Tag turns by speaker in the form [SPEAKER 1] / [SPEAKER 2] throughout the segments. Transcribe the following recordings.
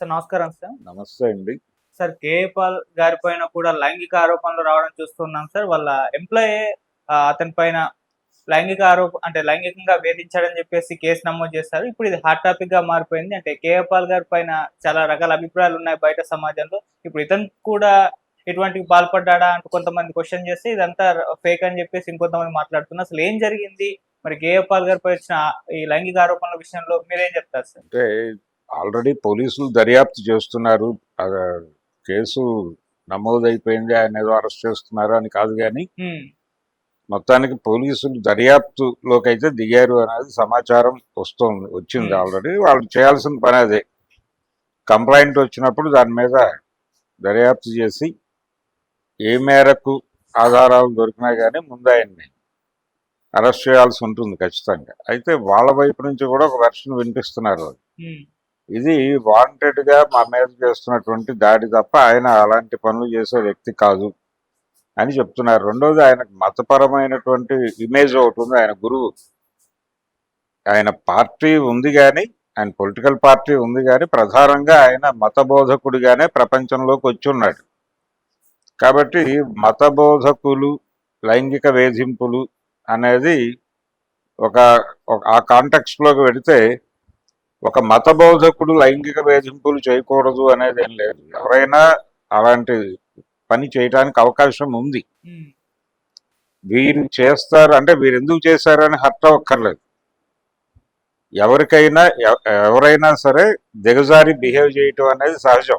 [SPEAKER 1] Sir నమస్కారం sir.
[SPEAKER 2] నమస్తే అండి.
[SPEAKER 1] సార్ కేపాల్ గారి పైన కూడా లైంగిక ఆరోపణలు రావడం చూస్తున్నాం సార్. వాళ్ళ ఎంప్లాయీ అతని పైన లైంగిక ఆరోప అంటే లైంగికంగా వేధించాడని చెప్పేసి కేసు నమోదు చేస్తారు ఇప్పుడు ఇది హాట్ టాపిక్గా మారిపోయింది. అంటే కేపాల్ గారి పైన చాలా రకాల అభిప్రాయాలు ఉన్నాయి బయట సమాజంలో. ఇప్పుడు ఇతను కూడా ఇటువంటివి పాల్పడ్డా అంటూ కొంతమంది క్వశ్చన్ చేస్తే ఇదంతా ఫేక్ అని చెప్పేసి ఇంకొంతమంది మాట్లాడుతున్నారు. అసలు ఏం జరిగింది? మరి కేపాల్ గారిపై వచ్చిన ఈ లైంగిక ఆరోపణల విషయంలో మీరేం చెప్తారు సార్?
[SPEAKER 2] అంటే ఆల్రెడీ పోలీసులు దర్యాప్తు చేస్తున్నారు. కేసు నమోదైపోయింది. ఆయన ఏదో అరెస్ట్ చేస్తున్నారు అని కాదు కానీ మొత్తానికి పోలీసులు దర్యాప్తులోకి అయితే దిగారు అనేది సమాచారం వస్తుంది వచ్చింది. ఆల్రెడీ. వాళ్ళు చేయాల్సిన పని అదే. కంప్లైంట్ వచ్చినప్పుడు దాని మీద దర్యాప్తు చేసి ఏ మేరకు ఆధారాలు దొరికినా కానీ ముందు ఆయన్ని అరెస్ట్ చేయాల్సి ఉంటుంది ఖచ్చితంగా. అయితే వాళ్ళ వైపు నుంచి కూడా ఒక వెర్షన్ వినిపిస్తున్నారు ఇది వాంటెడ్గా మా మీద చేస్తున్నటువంటి దాడి తప్ప ఆయన అలాంటి పనులు చేసే వ్యక్తి కాదు అని చెప్తున్నారు. రెండోది ఆయనకు మతపరమైనటువంటి ఇమేజ్ ఒకటి ఉంది. ఆయన గురువు. ఆయన పార్టీ ఉంది కానీ ఆయన పొలిటికల్ పార్టీ ఉంది కానీ ప్రధానంగా ఆయన మత బోధకుడిగానే ప్రపంచంలోకి వచ్చి ఉన్నాడు. కాబట్టి మత బోధకులు లైంగిక వేధింపులు అనేది ఒక ఆ కాంటెక్స్ట్లోకి వెడితే ఒక మత బోధకుడు లైంగిక వేధింపులు చేయకూడదు అనేది ఏం లేదు. ఎవరైనా అలాంటి పని చేయడానికి అవకాశం ఉంది. వీరు చేస్తారు అంటే వీరు ఎందుకు చేశారు అని హర్ట్ అవ్వక్కర్లేదు. ఎవరికైనా ఎవ- ఎవరైనా సరే దిగజారి బిహేవ్ చేయటం అనేది సహజం.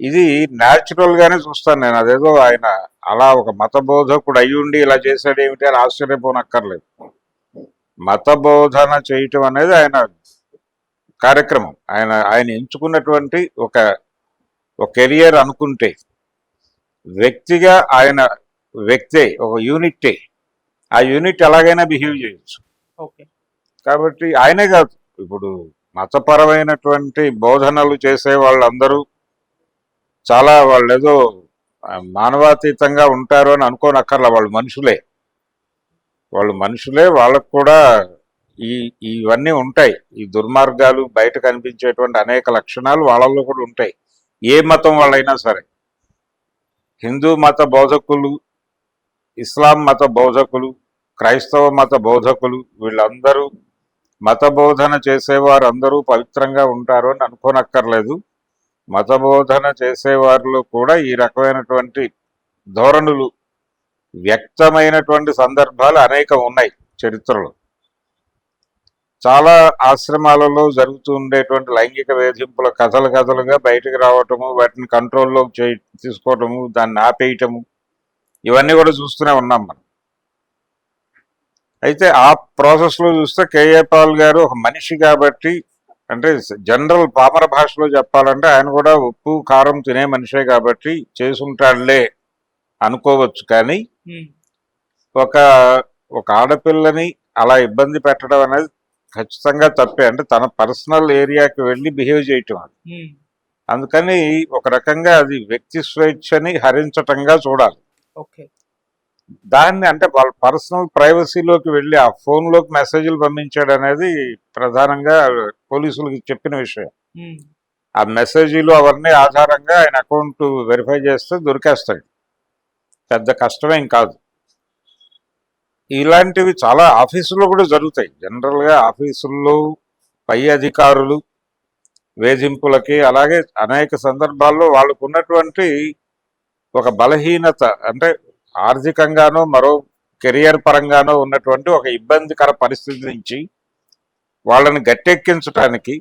[SPEAKER 2] ఇది న్యాచురల్ గానే చూస్తాను నేను. అదేదో ఆయన అలా ఒక మత బోధకుడు అయ్యుండి ఇలా చేశాడు ఏమిటి అని ఆశ్చర్యపోనక్కర్లేదు. మత బోధన చేయటం అనేది ఆయన కార్యక్రమం. ఆయన ఆయన ఎంచుకున్నటువంటి ఒక ఒక కెరియర్ అనుకుంటే వ్యక్తిగా ఆయన వ్యక్తే ఒక యూనిట్టే ఆ యూనిట్ ఎలాగైనా బిహేవ్ చేయొచ్చు. కాబట్టి ఆయనే కాదు. ఇప్పుడు మతపరమైనటువంటి బోధనలు చేసే వాళ్ళందరూ చాలా వాళ్ళు ఏదో మానవాతీతంగా ఉంటారు అని అనుకోనక్కర్లా. వాళ్ళు మనుషులే. వాళ్ళు మనుషులే వాళ్ళకు కూడా ఈ ఇవన్నీ ఉంటాయి. ఈ దుర్మార్గాలు బయట కనిపించేటువంటి అనేక లక్షణాలు వాళ్ళల్లో కూడా ఉంటాయి. ఏ మతం వాళ్ళైనా సరే. హిందూ మత బోధకులు ఇస్లాం మత బోధకులు క్రైస్తవ మత బోధకులు వీళ్ళందరూ మత బోధన చేసేవారు అందరూ పవిత్రంగా ఉంటారు అని అనుకోనక్కర్లేదు. మత బోధన చేసేవారిలో కూడా ఈ రకమైనటువంటి ధోరణులు వ్యక్తమైనటువంటి సందర్భాలు అనేకం ఉన్నాయి చరిత్రలో. చాలా ఆశ్రమాలలో జరుగుతూ ఉండేటువంటి లైంగిక వేధింపుల కథలు కథలుగా బయటకు రావటము వాటిని కంట్రోల్లో చే తీసుకోవటము దాన్ని ఆపేయటము ఇవన్నీ కూడా చూస్తూనే ఉన్నాం మనం. అయితే ఆ ప్రాసెస్లో చూస్తే కేఏ పాల్ గారు ఒక మనిషి కాబట్టి అంటే జనరల్ పామర భాషలో చెప్పాలంటే ఆయన కూడా ఉప్పు కారం తినే మనిషే కాబట్టి చేసుంటాడులే అనుకోవచ్చు కానీ ఒక ఒక ఆడపిల్లని అలా ఇబ్బంది పెట్టడం అనేది ఖచ్చితంగా తప్పే. అంటే తన పర్సనల్ ఏరియాకి వెళ్ళి బిహేవ్ చేయటం అది. అందుకని ఒక రకంగా అది వ్యక్తి స్వేచ్ఛని హరించటంగా చూడాలి. దాన్ని అంటే వాళ్ళ పర్సనల్ ప్రైవసీలోకి వెళ్ళి ఆ ఫోన్లోకి మెసేజ్లు పంపించాడు అనేది ప్రధానంగా పోలీసులకు చెప్పిన విషయం. ఆ మెసేజీలు అవన్నీ ఆధారంగా ఆయన అకౌంట్ వెరిఫై చేస్తే దొరికేస్తాడు పెద్ద కష్టమేం కాదు. ఇలాంటివి చాలా ఆఫీసుల్లో కూడా జరుగుతాయి. జనరల్గా ఆఫీసుల్లో పై అధికారులు వేధింపులకి అలాగే అనేక సందర్భాల్లో వాళ్ళకు ఉన్నటువంటి ఒక బలహీనత అంటే ఆర్థికంగానో మరో కెరియర్ పరంగానో ఉన్నటువంటి ఒక ఇబ్బందికర పరిస్థితి నుంచి వాళ్ళని గట్టెక్కించటానికి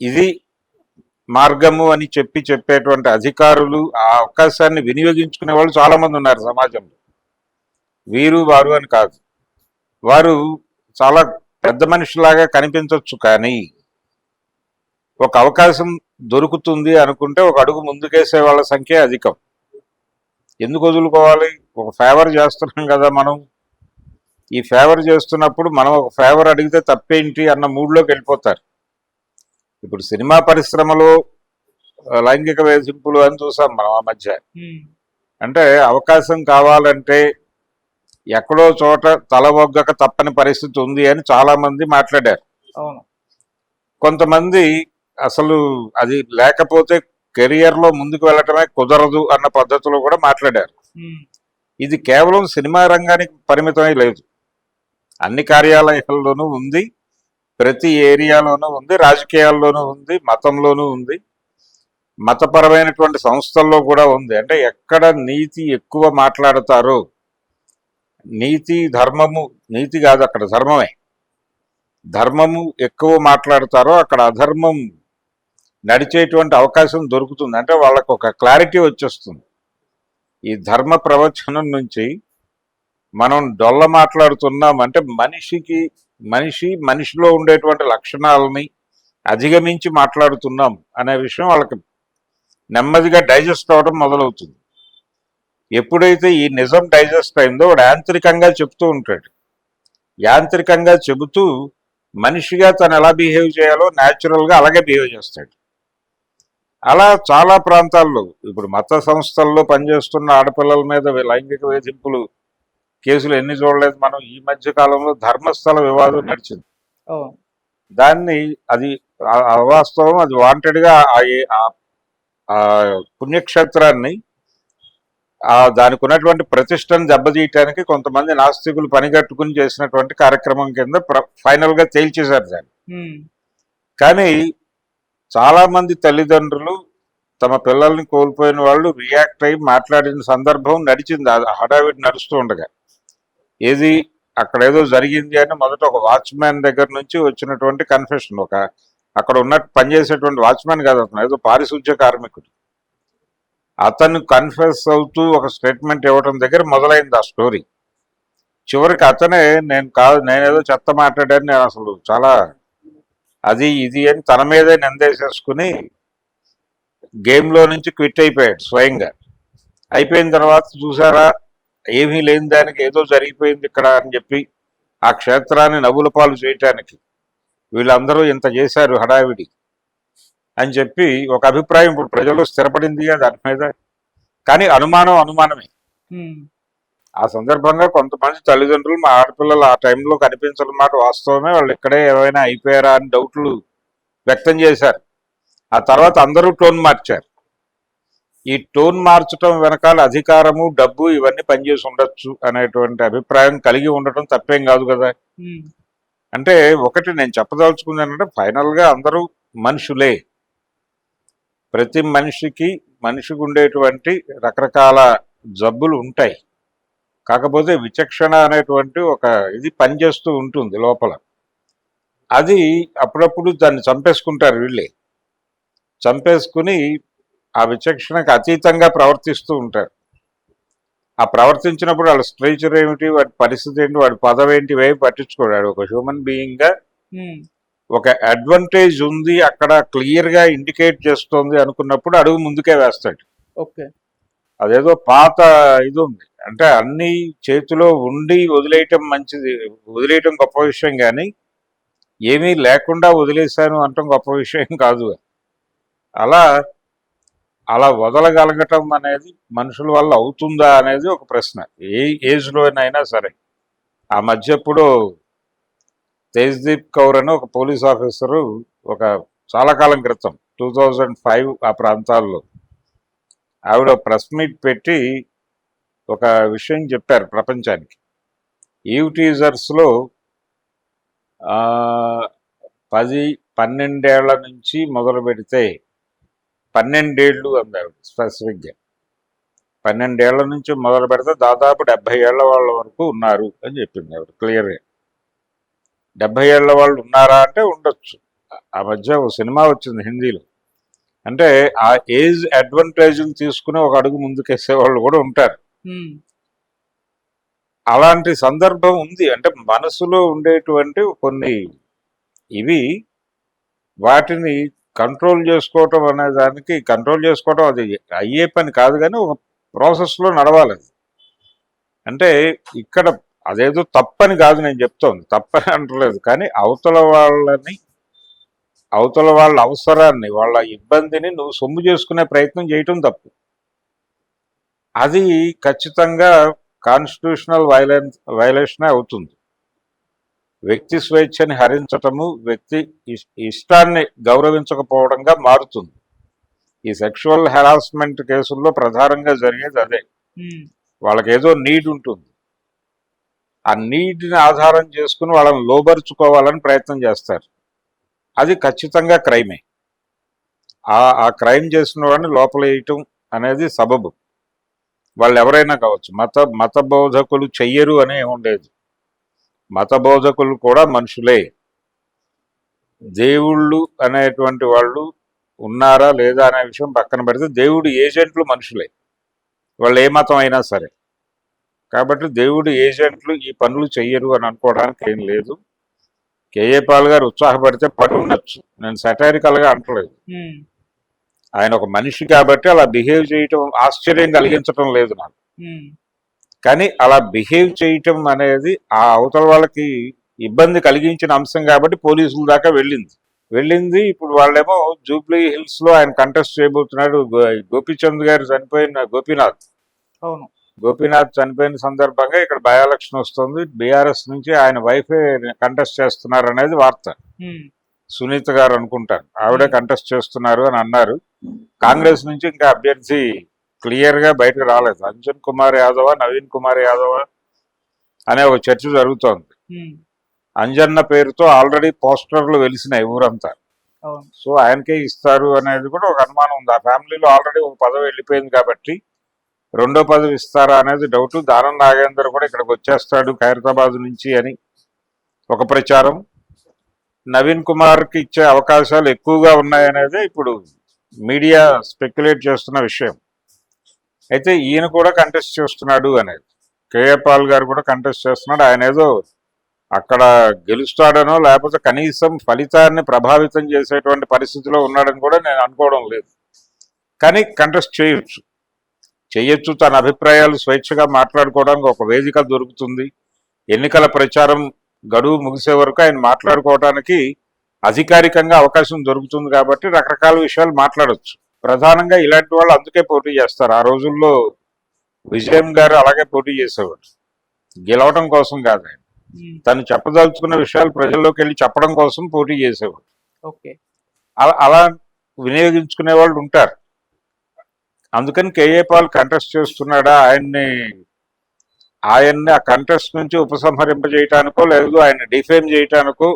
[SPEAKER 2] ఇది మార్గము అని చెప్పి చెప్పేటువంటి అధికారులు ఆ అవకాశాన్ని వినియోగించుకునే వాళ్ళు చాలామంది ఉన్నారు సమాజంలో. వీరు వారు అని కాదు. వారు చాలా పెద్ద మనిషిలాగా కనిపించవచ్చు కానీ ఒక అవకాశం దొరుకుతుంది అనుకుంటే ఒక అడుగు ముందుకేసే వాళ్ళ సంఖ్య అధికం. ఎందుకు వదులుకోవాలి? ఒక ఫేవర్ చేస్తున్నాం కదా మనం. ఈ ఫేవర్ చేస్తున్నప్పుడు మనం ఒక ఫేవర్ అడిగితే తప్పేంటి అన్న మూడ్లోకి వెళ్ళిపోతారు. ఇప్పుడు సినిమా పరిశ్రమలో లైంగిక వేధింపులు అని చూసాం మనం ఆ మధ్య. అంటే అవకాశం కావాలంటే ఎక్కడో చోట తల ఒగ్గక తప్పని పరిస్థితి ఉంది అని చాలా మంది మాట్లాడారు.
[SPEAKER 1] అవును.
[SPEAKER 2] కొంతమంది అసలు అది లేకపోతే కెరియర్లో ముందుకు వెళ్ళటమే కుదరదు అన్న పద్ధతిలో కూడా మాట్లాడారు. ఇది కేవలం సినిమా రంగానికి పరిమితమై లేదు. అన్ని కార్యాలయాల్లోనూ ఉంది ప్రతి ఏరియాలోనూ ఉంది రాజకీయాల్లోనూ ఉంది మతంలోనూ ఉంది మతపరమైనటువంటి సంస్థల్లో కూడా ఉంది. అంటే ఎక్కడ నీతి ఎక్కువ మాట్లాడతారో నీతి ధర్మము నీతి కాదు అక్కడ ధర్మమే. ధర్మము ఎక్కువ మాట్లాడతారో అక్కడ అధర్మం నడిచేటువంటి అవకాశం దొరుకుతుంది. అంటే వాళ్ళకు ఒక క్లారిటీ వచ్చేస్తుంది. ఈ ధర్మ ప్రవచనం నుంచి మనం డొల్ల మాట్లాడుతున్నాం అంటే మనిషికి మనిషి మనిషిలో ఉండేటువంటి లక్షణాలని అధిగమించి మాట్లాడుతున్నాం అనే విషయం వాళ్ళకి నెమ్మదిగా డైజెస్ట్ అవడం మొదలవుతుంది. ఎప్పుడైతే ఈ నిజం డైజెస్ట్ అయిందో వాడు యాంత్రికంగా చెప్తూ ఉంటాడు. యాంత్రికంగా చెబుతూ మనిషిగా తను ఎలా బిహేవ్ చేయాలో న్యాచురల్గా అలాగే బిహేవ్ చేస్తాడు. అలా చాలా ప్రాంతాల్లో ఇప్పుడు మత సంస్థల్లో పనిచేస్తున్న ఆడపిల్లల మీద లైంగిక వేధింపులు కేసులు ఎన్ని చూడలేదు మనం ఈ మధ్య కాలంలో ధర్మస్థల వివాదం నడిచింది. దాన్ని అది అవాస్తవం అది వాంటెడ్గా ఆ ఏ- ఆ- ఆ పుణ్యక్షేత్రాన్ని దానికి ఉన్నటువంటి ప్రతిష్టను దెబ్బతీయటానికి కొంతమంది నాస్తికులు పనిగట్టుకుని చేసినటువంటి కార్యక్రమం కింద ఫైనల్గా తేల్చేశారు దాన్ని. కానీ చాలా మంది తల్లిదండ్రులు తమ పిల్లల్ని కోల్పోయిన వాళ్ళు రియాక్ట్ అయ్యి మాట్లాడిన సందర్భం నడిచింది. హడావిడి నడుస్తూ ఉండగా. ఏది అక్కడ ఏదో జరిగింది అని మొదట ఒక వాచ్మ్యాన్ దగ్గర నుంచి వచ్చినటువంటి కన్ఫెషన్. ఒక అక్కడ ఉన్న పనిచేసేటువంటి వాచ్మ్యాన్ కాదు అతను ఏదో పారిశుధ్య కార్మికుడు. అతను కన్ఫెస్ అవుతూ ఒక స్టేట్మెంట్ ఇవ్వడం దగ్గర మొదలైంది ఆ స్టోరీ చివరికి అతనే నేను కాదు నేనేదో చెత్త మాట్లాడాను నేను అసలు చాలా అది ఇది అని తన మీదే నిందేసేసుకుని గేమ్లో నుంచి క్విట్ అయిపోయాడు స్వయంగా. అయిపోయిన తర్వాత చూసారా ఏమీ లేని దానికి ఏదో జరిగిపోయింది ఇక్కడ అని చెప్పి ఆ క్షేత్రాన్ని నవ్వుల పాలు చేయటానికి వీళ్ళందరూ ఇంత చేశారు హడావిడి. అని చెప్పి ఒక అభిప్రాయం ఇప్పుడు ప్రజలు స్థిరపడింది దాని మీద. కానీ అనుమానం అనుమానమే. ఆ సందర్భంగా కొంతమంది తల్లిదండ్రులు మా ఆడపిల్లలు ఆ టైంలో కనిపించడం మాట వాస్తవమే. వాళ్ళు ఇక్కడే ఏమైనా అయిపోయారా అని డౌట్లు వ్యక్తం చేశారు. ఆ తర్వాత అందరూ టోన్ మార్చారు. ఈ టోన్ మార్చడం వెనకాల అధికారము డబ్బు ఇవన్నీ పనిచేసి ఉండొచ్చు అనేటువంటి అభిప్రాయం కలిగి ఉండటం తప్పేం కాదు కదా. అంటే ఒకటి నేను చెప్పదలుచుకుంది ఏంటంటే ఫైనల్గా అందరూ మనుషులే. ప్రతి మనిషికి మనిషికి ఉండేటువంటి రకరకాల జబ్బులు ఉంటాయి. కాకపోతే విచక్షణ అనేటువంటి ఒక ఇది పనిచేస్తూ ఉంటుంది లోపల. అది అప్పుడప్పుడు దాన్ని చంపేసుకుంటారు వీళ్ళే. చంపేసుకుని ఆ విచక్షణకు అతీతంగా ప్రవర్తిస్తూ ఉంటారు. ఆ ప్రవర్తించినప్పుడు వాళ్ళ స్ట్రేచర్ ఏమిటి వాటి పరిస్థితి ఏంటి వాడి పదవి ఏంటి ఇవేవి పట్టించుకోడాడు ఒక హ్యూమన్ బీయింగ్గా ఒక అడ్వాంటేజ్ ఉంది అక్కడ క్లియర్గా ఇండికేట్ చేస్తోంది అనుకున్నప్పుడు అడుగు ముందుకే వేస్తాడు.
[SPEAKER 1] ఓకే.
[SPEAKER 2] అదేదో పాత ఇది ఉంది. అంటే అన్ని చేతిలో ఉండి వదిలేయటం మంచిది వదిలేయటం గొప్ప విషయం కానీ ఏమీ లేకుండా వదిలేశాను అంటాం గొప్ప విషయం కాదు. అలా అలా వదలగలగటం అనేది మనుషుల వల్ల అవుతుందా అనేది ఒక ప్రశ్న. ఏ ఏజ్లోనైనా సరే. ఆ మధ్య ఎప్పుడో తేజ్దీప్ కౌర్ అని ఒక పోలీస్ ఆఫీసరు ఒక చాలా కాలం క్రితం టూ థౌజండ్ ఫైవ్ ఆ ప్రాంతాల్లో. ఆవిడ ప్రెస్ మీట్ పెట్టి ఒక విషయం చెప్పారు ప్రపంచానికి. ఈవ్ టీజర్స్లో పది పన్నెండేళ్ళ నుంచి మొదలు పెడితే పన్నెండేళ్ళు అంది స్పెసిఫిక్గా. పన్నెండేళ్ళ నుంచి మొదలు పెడితే దాదాపు డెబ్బై ఏళ్ళ వాళ్ళ వరకు ఉన్నారు అని చెప్పింది ఆవిడ క్లియర్గా. డెబ్బై ఏళ్ళ వాళ్ళు ఉన్నారా అంటే ఉండొచ్చు. ఆ మధ్య ఒక సినిమా వచ్చింది హిందీలో. అంటే ఆ ఏజ్ అడ్వాంటేజ్ తీసుకుని ఒక అడుగు ముందుకేసే వాళ్ళు కూడా ఉంటారు. అలాంటి సందర్భం ఉంది. అంటే మనసులో ఉండేటువంటి కొన్ని ఇవి వాటిని కంట్రోల్ చేసుకోవటం అనే దానికి కంట్రోల్ చేసుకోవటం అది అయ్యే పని కాదు కానీ ఒక ప్రాసెస్లో నడవాలి అంటే ఇక్కడ అదేదో తప్పని కాదు నేను చెప్తోంది. తప్పని అంటలేదు. కానీ అవతల వాళ్ళని అవతల వాళ్ళ అవసరాన్ని వాళ్ళ ఇబ్బందిని నువ్వు సొమ్ము చేసుకునే ప్రయత్నం చేయటం తప్పు. అది ఖచ్చితంగా కాన్స్టిట్యూషనల్ వైలెన్స్ వైలేషనే అవుతుంది. వ్యక్తి స్వేచ్ఛని హరించటము వ్యక్తి ఇష్- ఇష్టాన్ని గౌరవించకపోవడంగా మారుతుంది. ఈ సెక్షువల్ హెరాస్మెంట్ కేసుల్లో ప్రధానంగా జరిగేది అదే.
[SPEAKER 1] ఉమ్,
[SPEAKER 2] వాళ్ళకి ఏదో నీడ్ ఉంటుంది. ఆ నీటిని ఆధారం చేసుకుని వాళ్ళని లోబరుచుకోవాలని ప్రయత్నం చేస్తారు. అది ఖచ్చితంగా క్రైమే. ఆ ఆ క్రైమ్ చేసిన వాడిని లోపలేయటం అనేది సబబు. వాళ్ళు ఎవరైనా కావచ్చు మత మత బోధకులు చెయ్యరు అనే ఉండేది. మత బోధకులు కూడా మనుషులే. దేవుళ్ళు అనేటువంటి వాళ్ళు ఉన్నారా లేదా అనే విషయం పక్కన పెడితే దేవుడు ఏజెంట్లు మనుషులే. వాళ్ళు ఏ మతం అయినా సరే. కాబట్టి దేవుడు ఏజెంట్లు ఈ పనులు చెయ్యరు అని అనుకోవడానికి ఏం లేదు. కేఏ పాల్ గారు ఉత్సాహపడితే పని ఉండొచ్చు. నేను satirical గా అంటలేదు ఆయన ఒక మనిషి కాబట్టి అలా బిహేవ్ చేయటం ఆశ్చర్యం కలిగించటం లేదు నాకు. కానీ అలా బిహేవ్ చేయటం అనేది ఆ అవతల వాళ్ళకి ఇబ్బంది కలిగించిన అంశం కాబట్టి పోలీసుల దాకా వెళ్ళింది. వెళ్ళింది ఇప్పుడు వాళ్ళేమో జూబ్లీ హిల్స్లో ఆయన కంటెస్ట్ చేయబోతున్నాడు. గోపీచంద్ గారు చనిపోయిన గోపీనాథ్.
[SPEAKER 1] అవును.
[SPEAKER 2] గోపీనాథ్ చనిపోయిన సందర్భంగా ఇక్కడ బై ఎలక్షన్ వస్తుంది. బీఆర్ఎస్ నుంచి ఆయన వైఫే కంటెస్ట్ చేస్తున్నారు అనేది వార్త. సునీత గారు అనుకుంటారు. ఆవిడే కంటెస్ట్ చేస్తున్నారు అని అన్నారు. కాంగ్రెస్ నుంచి ఇంకా అభ్యర్థి క్లియర్గా బయటకు రాలేదు. అంజన్ కుమార్ యాదవ నవీన్ కుమార్ యాదవ అనే ఒక చర్చ జరుగుతోంది. అంజన్న పేరుతో ఆల్రెడీ పోస్టర్లు వెలిసినాయి ఊరంతా. సో ఆయనకే ఇస్తారు అనేది కూడా ఒక అనుమానం ఉంది. ఆ ఫ్యామిలీలో ఆల్రెడీ ఒక పదవి వెళ్ళిపోయింది కాబట్టి రెండో పదవి ఇస్తారా అనేది డౌట్ దానం నాగేందర్ కూడా ఇక్కడికి వచ్చేస్తాడు ఖైరతాబాద్ నుంచి అని ఒక ప్రచారం. నవీన్ కుమార్కి ఇచ్చే అవకాశాలు ఎక్కువగా ఉన్నాయనేది ఇప్పుడు మీడియా స్పెక్యులేట్ చేస్తున్న విషయం. అయితే ఈయన కూడా కంటెస్ట్ చేస్తున్నాడు అనేది. కేఏ పాల్ గారు కూడా కంటెస్ట్ చేస్తున్నాడు. ఆయన ఏదో అక్కడ గెలుస్తాడనో లేకపోతే కనీసం ఫలితాన్ని ప్రభావితం చేసేటువంటి పరిస్థితిలో ఉన్నాడని కూడా నేను అనుకోవడం లేదు. కానీ కంటెస్ట్ చేయొచ్చు. చేయొచ్చు తన అభిప్రాయాలు స్వేచ్ఛగా మాట్లాడుకోవడానికి ఒక వేదిక దొరుకుతుంది. ఎన్నికల ప్రచారం గడువు ముగిసే వరకు ఆయన మాట్లాడుకోవడానికి అధికారికంగా అవకాశం దొరుకుతుంది కాబట్టి రకరకాల విషయాలు మాట్లాడొచ్చు. ప్రధానంగా ఇలాంటి వాళ్ళు అందుకే పోటీ చేస్తారు. ఆ రోజుల్లో విజయం గారు అలాగే పోటీ చేసేవారు. గెలవటం కోసం కాదు ఆయన. తను చెప్పదలుచుకున్న విషయాలు ప్రజల్లోకి వెళ్ళి చెప్పడం కోసం పోటీ చేసేవాడు
[SPEAKER 1] ఓకే.
[SPEAKER 2] అలా అలా వినియోగించుకునే వాళ్ళు ఉంటారు. అందుకని కేఏ పాల్ కంటెస్ట్ చేస్తున్నాడా? ఆయన్ని ఆయన్ని ఆ కంటెస్ట్ నుంచి ఉపసంహరింపజేయటానికో లేదు ఆయన డిఫేమ్ చేయటానికో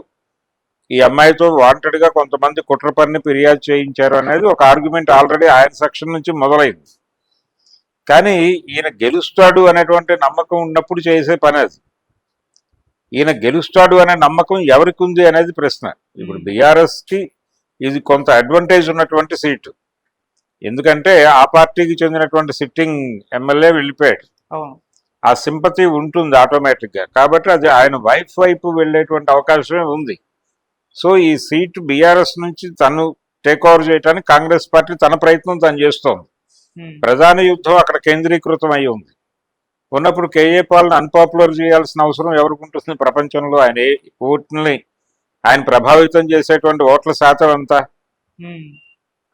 [SPEAKER 2] ఈ అమ్మాయితో వాంటెడ్గా కొంతమంది కుట్ర పని ఫిర్యాదు చేయించారు అనేది ఒక ఆర్గ్యుమెంట్ ఆల్రెడీ ఆయన సెక్షన్ నుంచి మొదలైంది. కానీ ఈయన గెలుస్తాడు అనేటువంటి నమ్మకం ఉన్నప్పుడు చేసే పని అది. ఈయన గెలుస్తాడు అనే నమ్మకం ఎవరికి ఉంది అనేది ప్రశ్న. ఇప్పుడు బీఆర్ఎస్కి ఇది కొంత అడ్వాంటేజ్ ఉన్నటువంటి సీటు. ఎందుకంటే ఆ పార్టీకి చెందినటువంటి సిట్టింగ్ ఎమ్మెల్యే వెళ్ళిపోయాడు. ఆ సింపతి ఉంటుంది ఆటోమేటిక్గా కాబట్టి అది ఆయన వైఫ్ వైపు వెళ్ళేటువంటి అవకాశమే ఉంది. సో ఈ సీటు బీఆర్ఎస్ నుంచి తను టేక్ ఓవర్ చేయడానికి కాంగ్రెస్ పార్టీ తన ప్రయత్నం తను చేస్తోంది. ప్రధాన యుద్ధం అక్కడ కేంద్రీకృతం అయి ఉంది. ఉన్నప్పుడు కేఏ పాల్ని అన్పాపులర్ చేయాల్సిన అవసరం ఎవరికి ఉంటుంది? ప్రపంచంలో ఆయన ఏ ఓట్లని ఆయన ప్రభావితం చేసేటువంటి ఓట్ల శాతం ఎంత?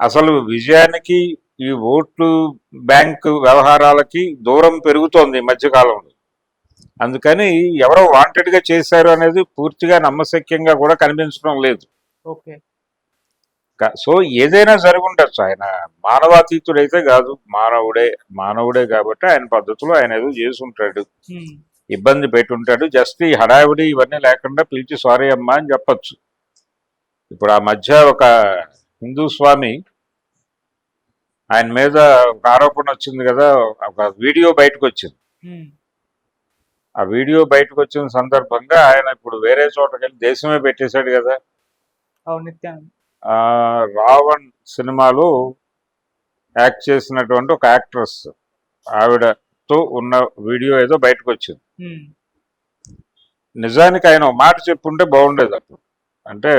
[SPEAKER 2] అసలు విజయానికి ఈ ఓట్లు బ్యాంక్ వ్యవహారాలకి దూరం పెరుగుతోంది ఈ మధ్యకాలంలో అందుకని ఎవరో వాంటెడ్గా చేశారు అనేది పూర్తిగా నమ్మశక్యంగా కూడా కనిపించడం లేదు.
[SPEAKER 1] ఓకే.
[SPEAKER 2] సో ఏదైనా జరుగుండొచ్చు. ఆయన మానవాతీతుడైతే కాదు మానవుడే మానవుడే కాబట్టి ఆయన పద్ధతిలో ఆయన ఏదో చేసి ఉంటాడు
[SPEAKER 1] ఉమ్,
[SPEAKER 2] ఇబ్బంది పెట్టి ఉంటాడు జస్ట్ ఈ హడావిడి ఇవన్నీ లేకుండా పిలిచి సారీ అమ్మా అని చెప్పొచ్చు. ఇప్పుడు ఆ మధ్య ఒక హిందూ స్వామి ఆయన మీద ఒక ఆరోపణ వచ్చింది కదా ఒక వీడియో బయటకు వచ్చింది. ఆ వీడియో బయటకు వచ్చిన సందర్భంగా ఆయన ఇప్పుడు వేరే చోటకి వెళ్ళి దేశమే పెట్టేశాడు కదా. రావణ్ సినిమాలో యాక్ట్ చేసినటువంటి ఒక యాక్ట్రెస్ ఆవిడతో ఉన్న వీడియో ఏదో బయటకు వచ్చింది. నిజానికి ఆయన మాట చెప్పుంటే బాగుండేది అప్పుడు. అంటే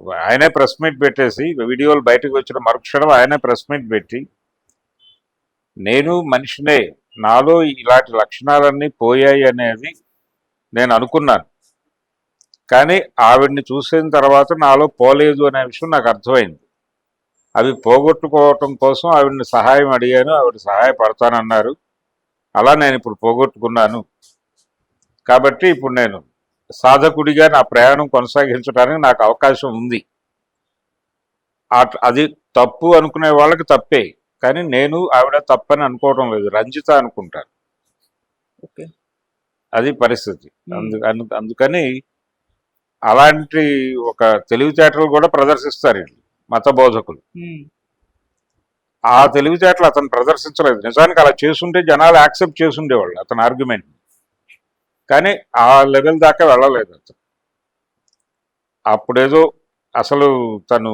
[SPEAKER 2] ఆయనే ప్రెస్ మీట్ పెట్టేసి వీడియోలు బయటకు వచ్చిన మరుక్షణం ఆయనే ప్రెస్ మీట్ పెట్టి నేను మనిషినే నాలో ఇలాంటి లక్షణాలన్నీ పోయాయి అనేది నేను అనుకున్నాను. కానీ ఆవిడ్ని చూసిన తర్వాత నాలో పోలేదు అనే విషయం నాకు అర్థమైంది. అవి పోగొట్టుకోవటం కోసం ఆవిడ్ని సహాయం అడిగాను ఆవిడ సహాయపడతానన్నారు. అలా నేను ఇప్పుడు పోగొట్టుకున్నాను. కాబట్టి ఇప్పుడు నేను సాధకుడిగా నా ప్రయాణం కొనసాగించడానికి నాకు అవకాశం ఉంది. అది తప్పు అనుకునే వాళ్ళకి తప్పే కానీ నేను ఆవిడ తప్పని అనుకోవడం లేదు. రంజిత అనుకుంటాను
[SPEAKER 1] ఓకే.
[SPEAKER 2] అది పరిస్థితి. అందు అందు- అందుకని అలాంటి ఒక తెలివితేటలు కూడా ప్రదర్శిస్తారు వీళ్ళు మత బోధకులు. ఆ తెలివితేటలు అతను ప్రదర్శించలేదు. నిజానికి అలా చేసుంటే జనాలు యాక్సెప్ట్ చేసుండేవాళ్ళు అతని ఆర్గ్యుమెంట్ కానీ ఆ లెవెల్ దాకా వెళ్ళలేదు అతను. అప్పుడేదో అసలు తను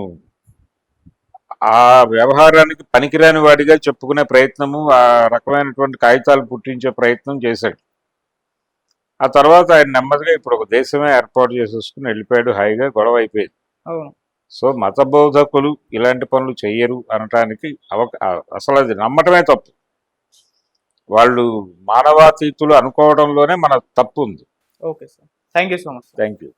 [SPEAKER 2] ఆ వ్యవహారానికి పనికిరాని వాడిగా చెప్పుకునే ప్రయత్నము ఆ రకమైనటువంటి కాగితాలు పుట్టించే ప్రయత్నం చేశాడు. ఆ తర్వాత ఆయన నెమ్మదిగా ఇప్పుడు ఒక దేశమే ఏర్పాటు చేసేసుకుని వెళ్ళిపోయాడు హాయిగా గొడవ అయిపోయింది.
[SPEAKER 1] అవును.
[SPEAKER 2] సో మత బోధకులు ఇలాంటి పనులు చెయ్యరు అనటానికి అవక అసలు అది నమ్మటమే తప్పు. వాళ్ళు మానవాతీతులు అనుకోవడంలోనే మన తప్పు ఉంది.
[SPEAKER 1] Okay sir thank you so much
[SPEAKER 2] thank you